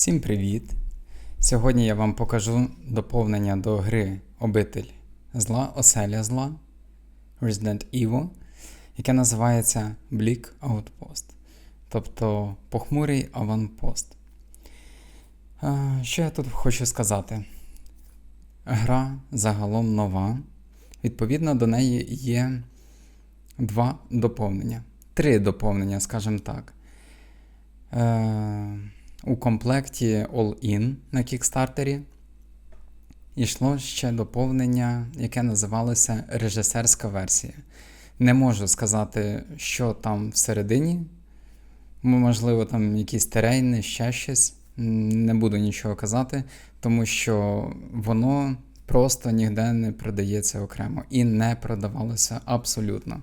Всім привіт! Сьогодні я вам покажу доповнення до гри Обитель зла, оселя зла Resident Evil, яке називається Bleak Outpost, тобто похмурий аванпост. Що я тут хочу сказати? Гра загалом нова. Відповідно до неї є два доповнення. Три доповнення, скажімо так. Е, у комплекті All-In на Кікстартері йшло ще доповнення, яке називалося режисерська версія. Не можу сказати, що там всередині. Можливо, там якісь терейни, ще щось. Не буду нічого казати, тому що воно просто ніде не продається окремо і не продавалося абсолютно.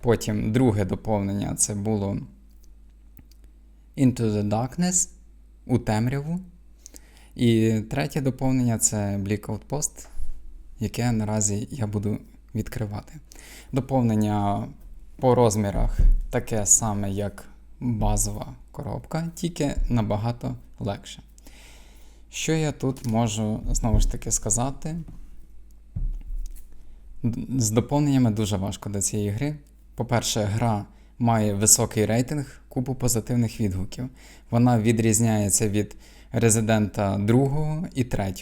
Потім друге доповнення це було Into the Darkness у темряву. І третє доповнення це Bleak Outpost, яке наразі я буду відкривати. Доповнення по розмірах таке саме, як базова коробка, тільки набагато легше. Що я тут можу знову ж таки сказати? З доповненнями дуже важко до цієї гри. По-перше, гра має високий рейтинг, купу позитивних відгуків. Вона відрізняється від резидента 2 і 3.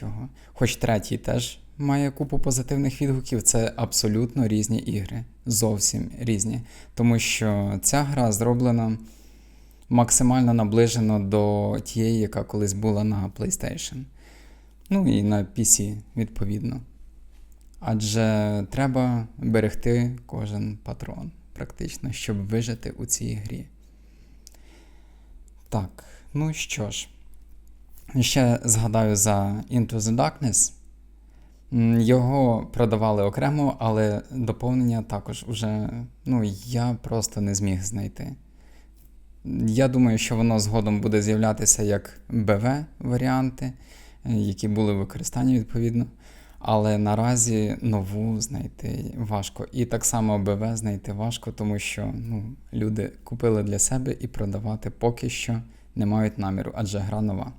Хоч третій теж має купу позитивних відгуків, це абсолютно різні ігри. Зовсім різні. Тому що ця гра зроблена максимально наближено до тієї, яка колись була на PlayStation. Ну і на PC, відповідно. Адже треба берегти кожен патрон, практично, щоб вижити у цій грі. Так, ну що ж, ще згадаю за Into the Darkness. Його продавали окремо, але доповнення також уже ну, я просто не зміг знайти. Я думаю, що воно згодом буде з'являтися як БВ-варіанти, які були в використанні відповідно. Але наразі нову знайти важко. І так само БВ знайти важко, тому що ну, люди купили для себе і продавати поки що не мають наміру, адже гра нова.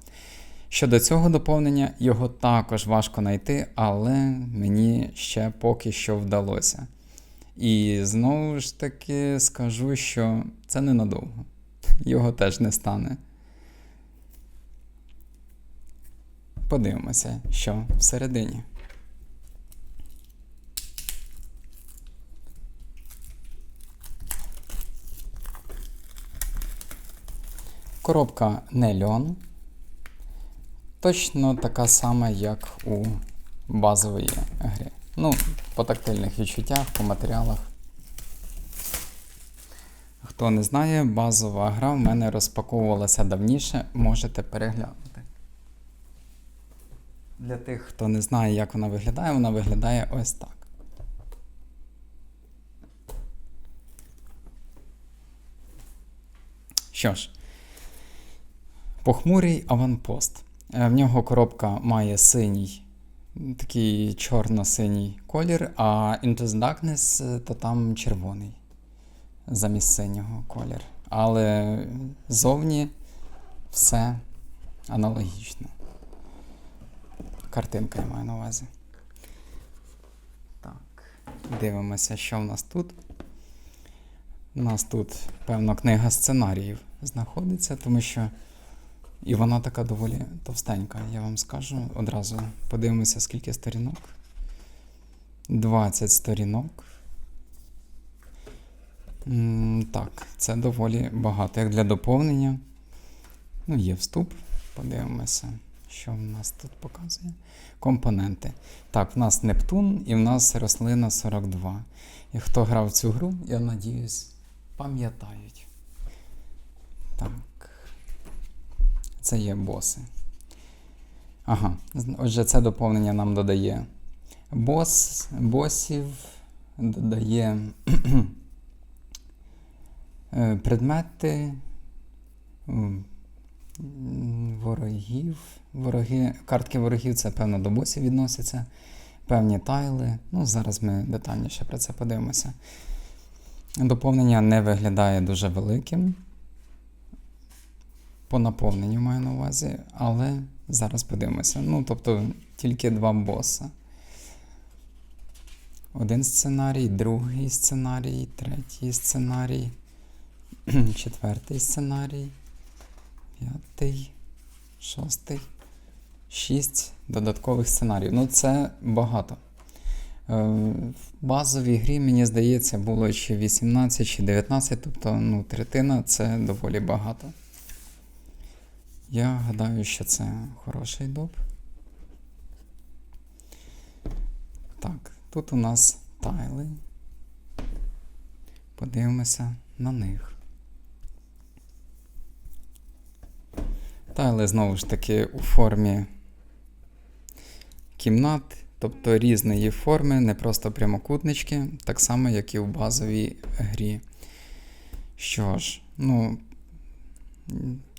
Щодо цього доповнення, його також важко знайти, але мені ще поки що вдалося. І знову ж таки скажу, що це ненадовго. Його теж не стане. Подивимося, що всередині. Коробка не. Точно така сама, як у базової гри. Ну, по тактильних відчуттях, по матеріалах. Хто не знає, базова гра в мене розпаковувалася давніше, можете переглянути. Для тих, хто не знає, як вона виглядає, вона виглядає ось так. Що ж, похмурий аванпост. Е, В нього коробка має синій, такий чорно-синій колір, а Into the Darkness е, то там червоний замість синього колір. Але зовні все аналогічно. Картинка я маю на увазі. Так, дивимося, що в нас тут. У нас тут, певно, книга сценаріїв знаходиться, тому що. І вона така доволі товстенька, я вам скажу. Одразу подивимося, скільки сторінок. 20 сторінок. Так, це доволі багато. Як для доповнення. Ну, є вступ. Подивимося, що в нас тут показує. Компоненти. Так, в нас Нептун і в нас рослина 42. І хто грав цю гру, я надіюсь, пам'ятають. Так. Це є боси. Ага, отже, це доповнення нам додає бос, босів, додає е, предмети, ворогів. Вороги, картки ворогів це, певно, до босів відносяться. Певні тайли. Ну, зараз ми детальніше про це подивимося. Доповнення не виглядає дуже великим. По наповненню маю на увазі, але зараз подивимося. Ну, тобто тільки два боса. Один сценарій, другий сценарій, третій сценарій, четвертий сценарій, п'ятий, шостий, шість додаткових сценаріїв. Ну, це багато. Е, В базовій грі, мені здається, було чи 18, чи 19, тобто ну, третина це доволі багато. Я гадаю, що це хороший доп. Так, тут у нас тайли. Подивимося на них. Тайли знову ж таки у формі кімнат, тобто різної форми, не просто прямокутнички, так само, як і в базовій грі. Що ж, ну,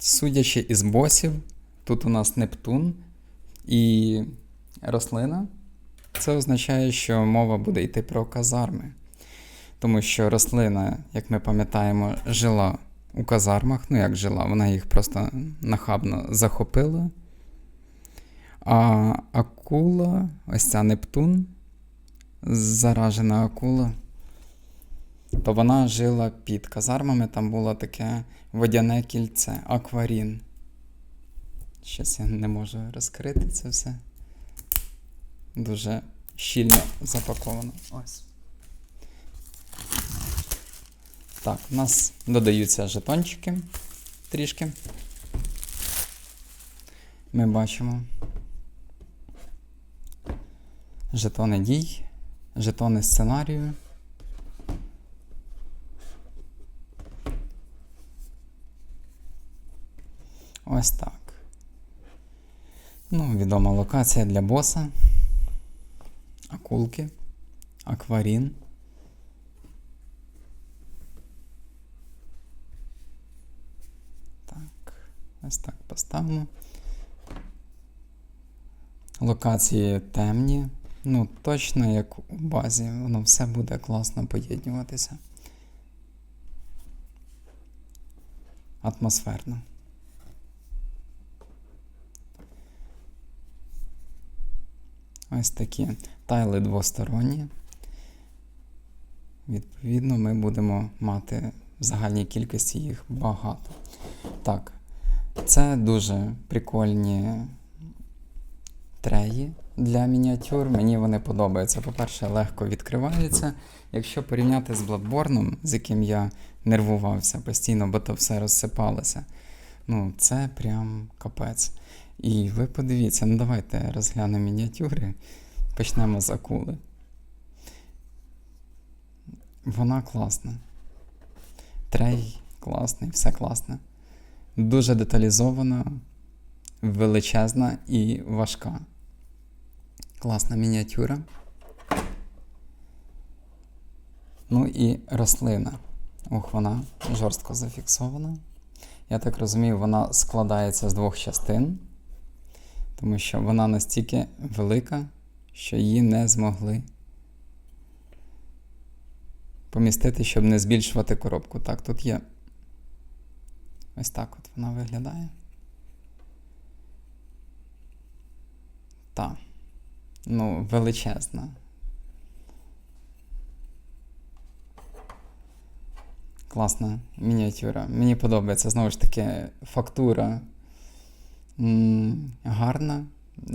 судячи із босів, тут у нас Нептун і рослина. Це означає, що мова буде йти про казарми. Тому що рослина, як ми пам'ятаємо, жила у казармах. Ну, як жила, вона їх просто нахабно захопила. А акула, ось ця Нептун, заражена акула, то вона жила під казармами, там було таке водяне кільце, акварін. Щось я не можу розкрити це все. Дуже щільно запаковано. Ось. Так, у нас додаються жетончики трішки. Ми бачимо. Жетони дій, жетони сценарію. Ось так. Ну, відома локація для боса. Акулки. Акварін. Так, ось так поставимо. Локації темні. Ну, точно як у базі, воно все буде класно поєднюватися. Атмосферно. Ось такі тайли двосторонні. Відповідно, ми будемо мати в загальній кількості їх багато. Так, це дуже прикольні треї для мініатюр. Мені вони подобаються. По-перше, легко відкриваються. Якщо порівняти з Bloodborne, з яким я нервувався постійно, бо то все розсипалося. Ну, це прям капець. І ви подивіться, ну давайте розглянемо мініатюри. Почнемо з акули. Вона класна. Трей класний, все класне. Дуже деталізована, величезна і важка. Класна мініатюра. Ну і рослина. Ох, вона жорстко зафіксована. Я так розумію, вона складається з двох частин, тому що вона настільки велика, що її не змогли помістити, щоб не збільшувати коробку. Так, тут є. Ось так от вона виглядає. Так. Ну, величезна. Класна мініатюра. Мені подобається, знову ж таки, фактура гарна.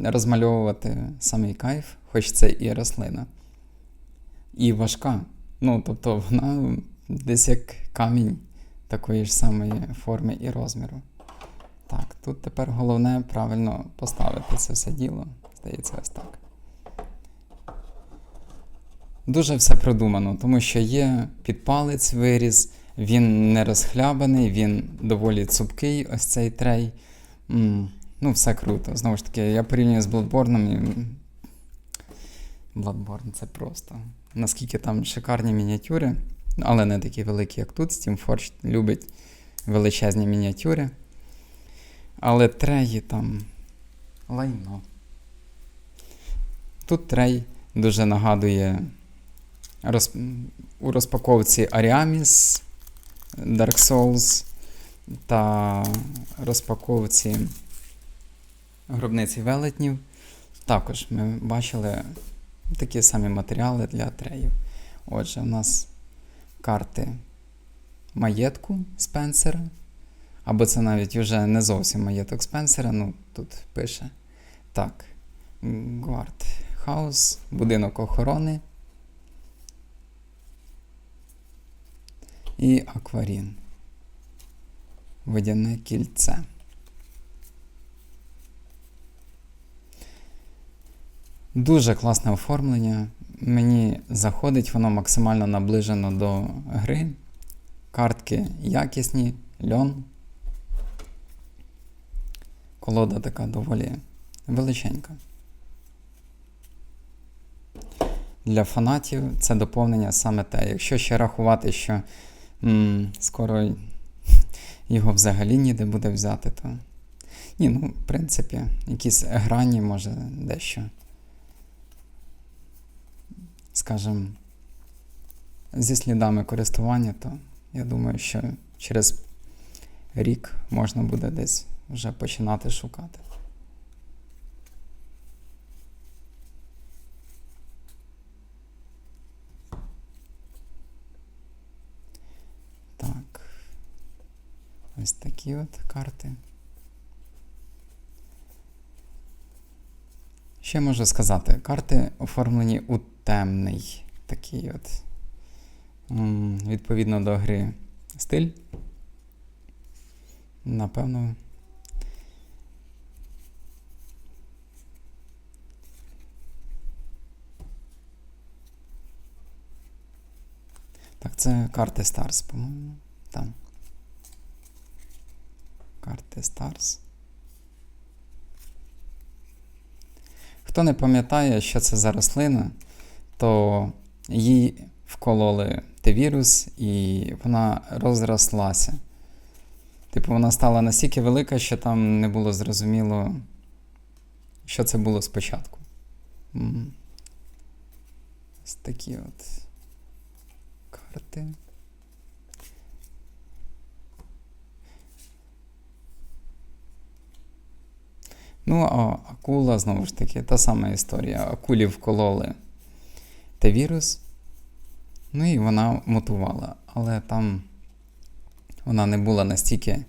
Розмальовувати самий кайф, хоч це і рослина. І важка. Ну, тобто вона десь як камінь такої ж самої форми і розміру. Так, тут тепер головне правильно поставити це все діло. Здається, ось так. Дуже все продумано, тому що є підпалець виріз, він не розхлябаний, він доволі цупкий, ось цей трей. М, Ну, все круто. Знову ж таки, я порівнюю з Bloodborne і. Bloodborne це просто. Наскільки там шикарні мініатюри, але не такі великі, як тут. Steamforge любить величезні мініатюри. Але треї там лайно. Тут трей дуже нагадує роз... у розпаковці Аріаміс, Dark Souls. Та розпаковці гробниці велетнів. Також ми бачили такі самі матеріали для треїв. Отже, у нас карти маєтку Спенсера. Або це навіть вже не зовсім маєток Спенсера, ну тут пише. Так. Гвард Хаус, будинок охорони. І акварін. Водяне кільце. Дуже класне оформлення. Мені заходить, воно максимально наближено до гри. Картки якісні, льон. Колода така доволі величенька. Для фанатів це доповнення саме те. Якщо ще рахувати, що м, скоро його взагалі ніде буде взяти, то. Ні, ну, в принципі, якісь грані, може, дещо. Скажем, зі слідами користування, то я думаю, що через рік можна буде десь вже починати шукати. Так. Ось такі от карти. Ще можу сказати, карти оформлені у темний такий от, відповідно до гри стиль. Напевно. Так, це карти Stars, по-моєму. Там. Карти Stars. Хто не пам'ятає, що це за рослина, то їй вкололи Т-вірус і вона розрослася. Типу, вона стала настільки велика, що там не було зрозуміло, що це було спочатку. Ось такі от карти. Ну, а акула, знову ж таки, та сама історія. Акулі вкололи Т-вірус, ну і вона мутувала. Але там вона не була настільки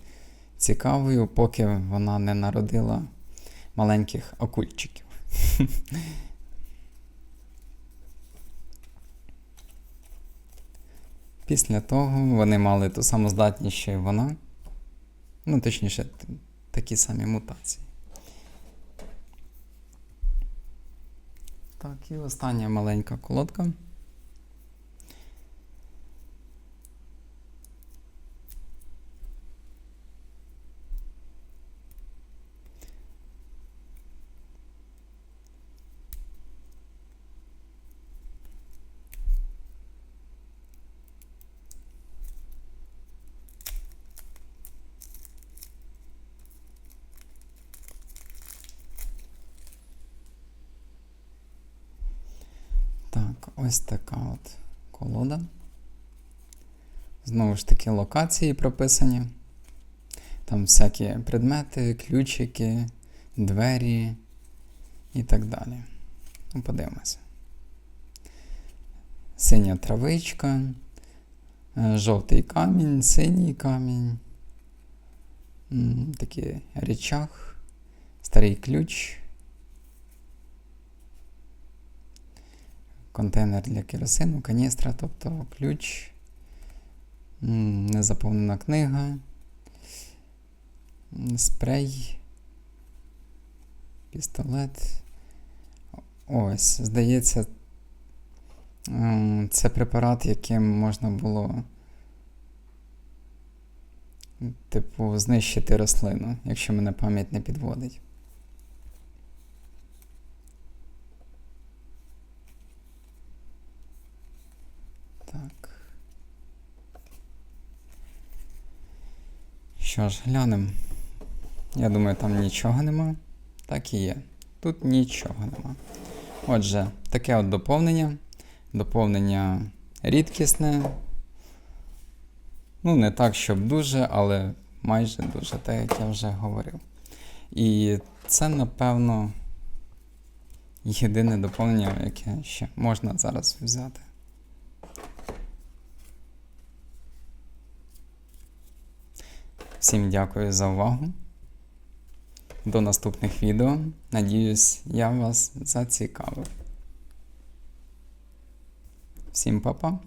цікавою, поки вона не народила маленьких акульчиків. Після того вони мали ту саму здатність, що й вона. Ну, точніше, такі самі мутації. Так, і остання маленька колодка. Так, ось така от колода. Знову ж таки, локації прописані. Там всякі предмети, ключики, двері і так далі. Ну, подивимося. Синя травичка, е, жовтий камінь, синій камінь. Такий річах, старий ключ. Контейнер для керосину, каністра, тобто ключ, незаповнена книга, спрей, пістолет. Ось, здається, це препарат, яким можна було, типу, знищити рослину, якщо мене пам'ять не підводить. Так. Що ж, глянемо. Я думаю, там нічого нема. Так і є. Тут нічого нема. Отже, таке от доповнення. Доповнення рідкісне. Ну, не так, щоб дуже, але майже дуже те, як я вже говорив. І це, напевно, єдине доповнення, яке ще можна зараз взяти. Всім дякую за увагу. До наступних відео. Надіюсь, я вас зацікавив. Всім па-па!